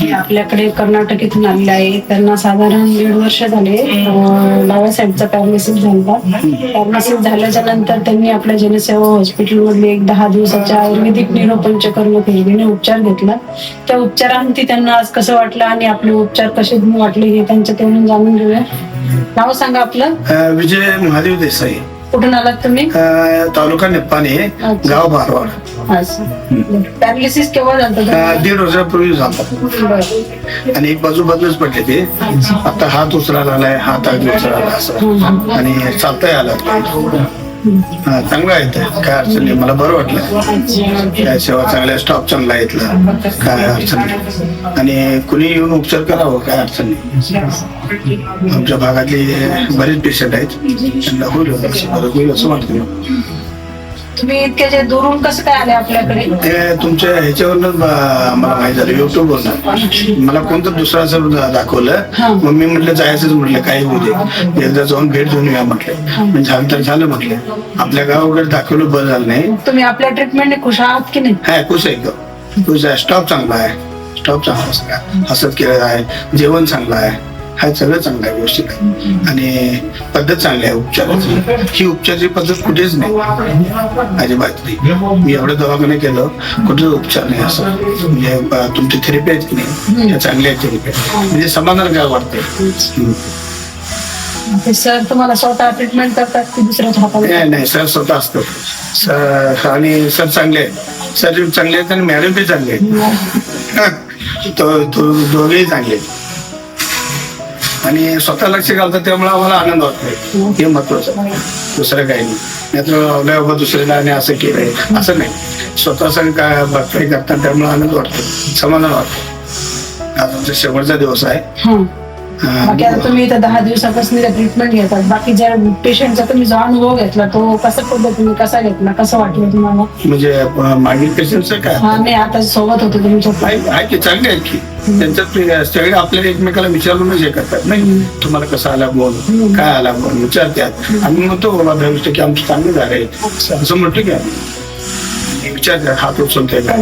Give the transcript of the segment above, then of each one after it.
हे आपल्याकडे कर्नाटकेतून आलेले आहे. त्यांना साधारण दीड वर्ष झाले बाबासाहेबचा डाव्या पॅरालिसिस झाला पॅरालिसिस झाल्याच्यानंतर त्यांनी आपल्या जनसेवा हॉस्पिटलमधले एक दहा दिवसाच्या आयुर्वेदिक निरोपंचकर्म थेरपीने उपचार घेतला. त्या उपचारांती त्यांना आज कसं वाटलं आणि आपले उपचार कसे वाटले हे त्यांच्या तेवढून जाणून घेऊया. नाव सांगा आपलं. विजय महादेव देसाई. कुठून आलात तुम्ही? अ, तालुका निप्पाणी गाव बारवाड पॅरालिसिस केव्हा झालं अ, दीड वर्षापूर्वी झाला आणि एक बाजू बदलच पडले ते. आता हात उचलायला आलाय हात अगदी उचलायला असं. आणि चालताय आलं. हा, चांगलं आहे ते. काय अडचण नाही. मला बरं वाटलं. काय सेवा चांगल्या स्टॉप चांगला आहे इथला काय अडचण नाही. आणि कुणी येऊन उपचार करावं काय अडचण नाही. आमच्या भागातले बरेच पेशंट आहेत. त्यांना होईल बरं होईल असं वाटतं तुम्ही इतके जे दुरून कसं काय आले आपल्याकडे? ते तुमच्या ह्याच्यावरच मला माहिती झालं युट्यूब वरनं. मला कोणतं दुसरं असं दाखवलं मग मी म्हटलं जायचंच म्हटलं काही होऊ दे. एकदा जाऊन भेट देऊन या म्हटलं. झालं तर झालं म्हटलं. आपल्या गावाकडे दाखवलं बरं झालं नाही. तुम्ही आपल्या ट्रीटमेंटने खुश आहात की नाही? हा खुश आहे खुश आहे. स्टॉप चांगला आहे. स्टॉप चांगला हसत केलेला आहे. जेवण चांगलं आहे. हा सगळं चांगलं आहे व्यवस्थित आहे. आणि पद्धत चांगली आहे उपचाराची ही उपचाराची पद्धत कुठेच नाही. अजिबात नाही. मी एवढं दवाखाने केलं कुठेच उपचार नाही असं. म्हणजे तुमची थेरपी आहेत की नाही? त्या चांगल्या थेरपी म्हणजे समाधान काय वाटते ते सर तुम्हाला स्वतः ट्रीटमेंट करतात की हाताला नाही नाही सर स्वतः असतो. सर आणि सर चांगले आहेत. सर चांगले आहेत आणि मॅडम बी चांगले आहेत. दोघेही चांगले आहेत. आणि स्वतः लक्ष घालतात त्यामुळे आम्हाला आनंद वाटतोय हे महत्वाचं दुसरं काही नाही. नाहीतर बाबा दुसऱ्याला आणि असं केलंय. असं नाही. स्वतः काय भरपाई करतात त्यामुळे आनंद वाटतो. समाधान वाटतो. आज आमचा शेवटचा दिवस आहे. बाकी आता तुम्ही इथं दहा दिवसापासून ट्रीटमेंट घेतात. बाकी ज्या पेशंटचा तुम्ही जो अनुभव घेतला तो कसा पद्धतीने कसा घेतला कसं वाटलं तुम्हाला? म्हणजे अं, मागील पेशंटचं काय? हा नाही आता सोबत होते तुमच्या आहे आहे की चांगले आहेत की? त्यांच्यात सगळे आपल्याला एकमेकाला विचारूनच हे करतात नाही? तुम्हाला कसा आला बोल? काय आला बोल? विचारतात. आम्ही म्हणतो बाबा भविष्य की आमचं चांगले झाले आहेत असं म्हटलं की आम्ही. विचारतात हात उचलते काय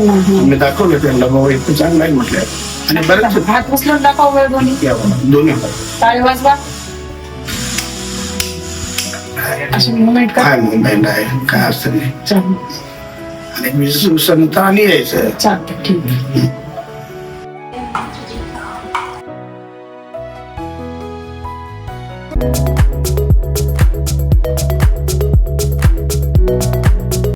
मी दाखवलं त्यांना बाबा इतकं चांगलं आहे म्हटलं. आणि बरेच हात उचलून दाखव वेळ दोन्ही. दोन्ही. टाळी वाजवा. अशी मुवमेंट काय मुंबईला आहे? काय असतं नाही आणि वीस दिवसानंतर आणि यायचं चालतं ठीक आहे. Thank